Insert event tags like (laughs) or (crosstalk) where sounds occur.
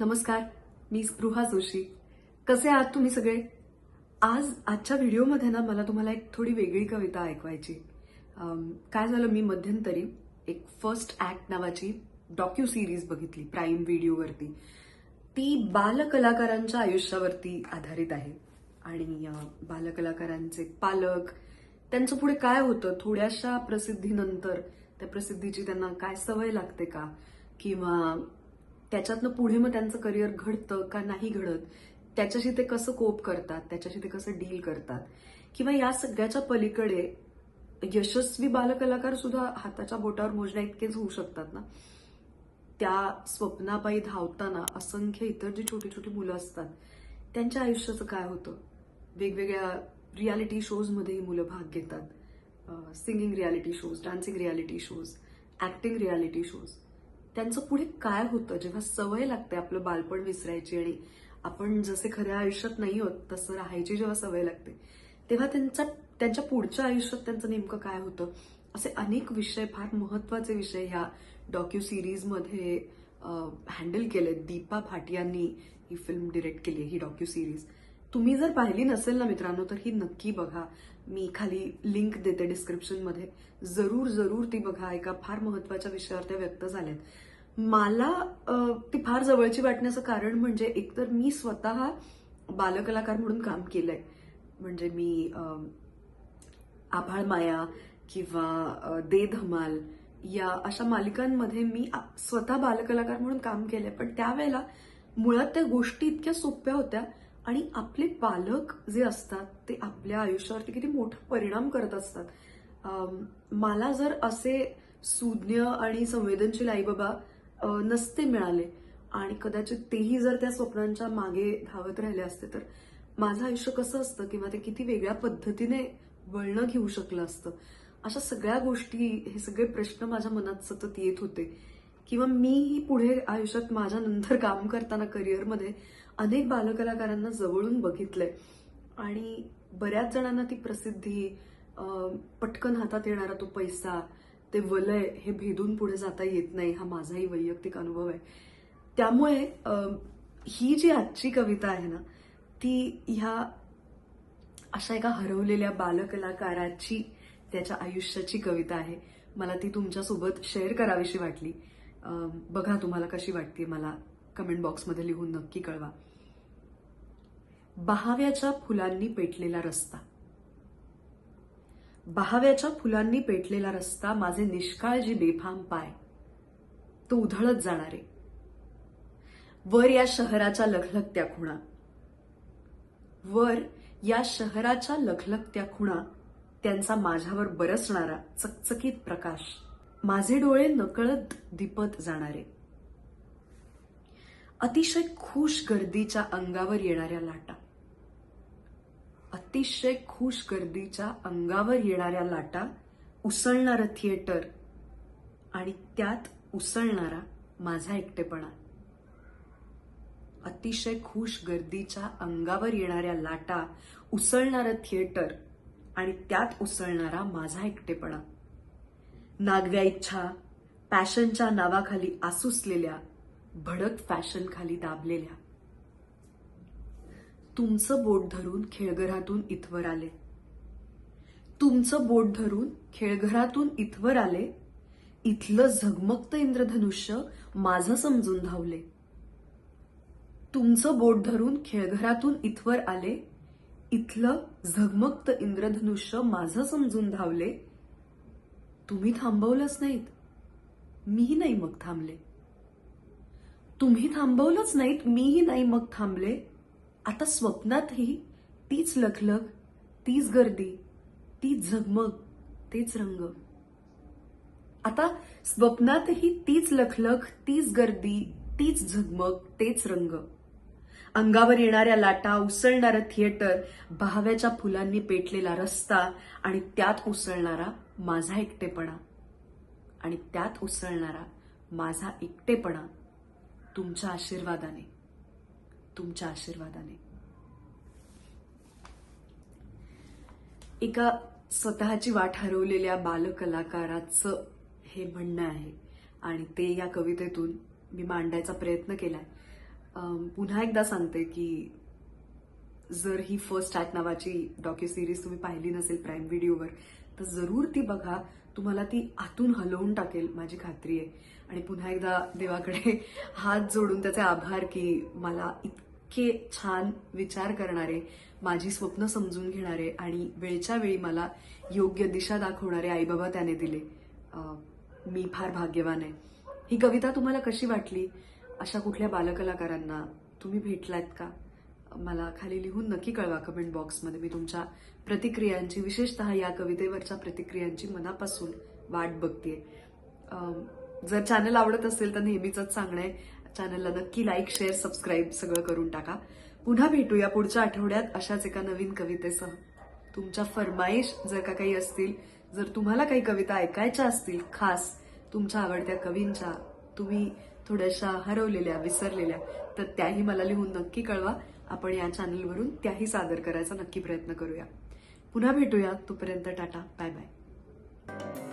नमस्कार मी स्पृहा जोशी. कसे आहात तुम्ही सगळे? आज आजच्या व्हिडिओमध्ये ना मला तुम्हाला एक थोडी वेगळी कविता ऐकवायची. काय झालं मी मध्यंतरी एक फर्स्ट ऍक्ट नावाची डॉक्यू सिरीज बघितली प्राईम व्हिडिओवरती ती बालकलाकारांच्या आयुष्यावरती आधारित आहे. आणि बालकलाकारांचे पालक त्यांचं पुढे काय होतं थोड्याशा प्रसिद्धीनंतर त्या प्रसिद्धीची त्यांना काय सवय लागते का? किंवा त्याच्यातनं पुढे मग त्यांचं करिअर घडतं का नाही घडत त्याच्याशी ते कसं कोप करतात त्याच्याशी ते कसं डील करतात? किंवा या सगळ्याच्या पलीकडे यशस्वी बालकलाकार सुद्धा हाताच्या बोटावर मोजण्या इतकेच होऊ शकतात ना? त्या स्वप्नापायी धावताना असंख्य इतर जी छोटी छोटी मुलं असतात त्यांच्या आयुष्याचं काय होतं? वेगवेगळ्या रियालिटी शोजमध्ये ही मुलं भाग घेतात. Singing reality shows dancing reality shows acting reality shows त्यांचं पुढे काय होतं? जेव्हा सवय लागते आपलं बालपण विसरायची आणि आपण जसे खऱ्या आयुष्यात नाही होत तसं राहायची जेव्हा सवय लागते तेव्हा त्यांचा त्यांच्या पुढच्या आयुष्यात त्यांचं नेमकं काय होतं? असे अनेक विषय फार महत्त्वाचे विषय ह्या डॉक्यू सिरीजमध्ये हँडल केले दीपा भाटियांनी ही फिल्म डिरेक्ट केली आहे ही डॉक्यू सिरीज तुम्ही जर पाहिली नसेल ना मित्रांनो तर ही नक्की बघा. मी खाली लिंक देते डिस्क्रिप्शनमध्ये जरूर जरूर ती बघा एका फार महत्त्वाच्या विषयावर त्या व्यक्त झाल्यात. मला ती फार जवळची वाटण्याचं कारण म्हणजे एकतर मी स्वतः बालकलाकार म्हणून काम केलंय. म्हणजे मी आभाळ माया किंवा दे धमाल या अशा मालिकांमध्ये मी स्वतः बालकलाकार म्हणून काम केलंय. पण त्यावेळेला मुळात त्या गोष्टी इतक्या सोप्या होत्या आणि आपले पालक जे असतात ते आपल्या आयुष्यावरती किती मोठा परिणाम करत असतात. मला जर असे सुज्ञ आणि संवेदनशील आई बाबा नसते मिळाले आणि कदाचित तेही जर त्या स्वप्नांच्या मागे धावत राहिले असते तर माझं आयुष्य कसं असतं किंवा ते किती वेगळ्या पद्धतीने वळणं घेऊ शकलं असतं? अशा सगळ्या गोष्टी हे सगळे प्रश्न माझ्या मनात सतत येत होते. किंवा मीही पुढे आयुष्यात माझ्या नंतर काम करताना करिअरमध्ये अनेक बालकलाकारांना जवळून बघितलंय. आणि बऱ्याच जणांना ती प्रसिद्धी पटकन हातात येणारा तो पैसा ते वलय हे भेदून पुढे जाता येत नाही हा माझाही वैयक्तिक अनुभव आहे. त्यामुळे ही जी आजची कविता आहे ना ती ह्या अशा एका हरवलेल्या बालकलाकाराची त्याच्या आयुष्याची कविता आहे. मला ती तुमच्यासोबत शेअर करावीशी वाटली. बघा तुम्हाला कशी वाटते मला कमेंट बॉक्समध्ये लिहून नक्की कळवा. बहाव्याच्या फुलांनी पेटलेला रस्ता. बहाव्याच्या फुलांनी पेटलेला रस्ता माझे निष्काळजी बेफाम पाय. तो उधळत जाणारे. वर या शहराच्या लखलखत्या खुणा. वर या शहराच्या लखलखत्या खुणा त्यांचा माझ्यावर बरसणारा चकचकीत प्रकाश. माझे डोळे नकळत दिपत जाणारे. अतिशय खुश गर्दीच्या अंगावर येणाऱ्या लाटा. अतिशय खुश गर्दीच्या अंगावर येणाऱ्या लाटा उसळणारं थिएटर आणि त्यात उसळणारा माझा एकटेपणा. अतिशय खुश गर्दीच्या अंगावर येणाऱ्या लाटा उसळणारं थिएटर आणि त्यात उसळणारा माझा एकटेपणा. नागव्या इच्छा पॅशनच्या नावाखाली आसुसलेल्या भडक फॅशन खाली दाबलेल्या. तुमचं बोट धरून खेळघरातून इथवर आले. तुमचं बोट धरून खेळघरातून इथवर आले. इथलं झगमगत इंद्रधनुष्य माझं समजून धावले. तुमचं बोट धरून खेळघरातून इथवर आले. इथलं झगमगत इंद्रधनुष्य माझं समजून धावले. तुम्ही थांबवलंच नाहीत. मीही नाही मग थांबले. तुम्ही थांबवलंच नाहीत मीही नाही मग थांबले. आता स्वप्नातही तीच लखलख तीच गर्दी तीच झगमग तेच रंग. आता स्वप्नातही तीच लखलख तीच गर्दी तीच झगमग तेच रंग. अंगावर येणाऱ्या लाटा उसळणारं थिएटर बहाव्याच्या फुलांनी पेटलेला रस्ता आणि त्यात उसळणारा माझा एकटेपणा. आणि त्यात उसळणारा माझा एकटेपणा तुमच्या आशीर्वादाने. तुमच्या आशीर्वादाने. एका स्वतःची वाट हरवलेल्या बालकलाकाराचं हे म्हणणं आहे. आणि ते या कवितेतून मी मांडायचा प्रयत्न केलाय. पुन्हा एकदा सांगते की जर ही फर्स्ट ॲट नावाची डॉक्यू सिरीज तुम्ही पाहिली नसेल प्राईम व्हिडिओवर तर जरूर ती बघा. तुम्हाला ती आतून हलवून टाकेल माझी खात्री आहे. आणि पुन्हा एकदा देवाकडे (laughs) हात जोडून त्याचे आभार की मला इतके छान विचार करणारे माझी स्वप्न समजून घेणारे आणि वेळच्या वेळी मला योग्य दिशा दाखवणारे आईबाबा त्याने दिले. मी फार भाग्यवान आहे. ही कविता तुम्हाला कशी वाटली? अशा कुठल्या बालकलाकारांना तुम्ही भेटलात का? मला खाली लिहून नक्की कळवा कमेंट बॉक्समध्ये मी तुमच्या प्रतिक्रियांची विशेषतः या कवितेवरच्या प्रतिक्रियांची मनापासून वाट बघते जर चॅनल आवडत असेल तर नेहमीच सांगणं आहे चॅनलला नक्की लाईक शेअर सबस्क्राईब सगळं करून टाका. पुन्हा भेटूया पुढच्या आठवड्यात अशाच एका नवीन कवितेसह. तुमच्या फरमाईश जर का काही असतील जर तुम्हाला काही कविता ऐकायच्या असतील खास तुमच्या आवडत्या कवींच्या तुम्ही थोड्याशा हरवलेल्या विसरलेल्या तर त्याही मला लिहून नक्की कळवा. आपण या चॅनलवरून त्याही सादर करायचा नक्की प्रयत्न करूया. पुन्हा भेटूया तोपर्यंत टाटा बाय बाय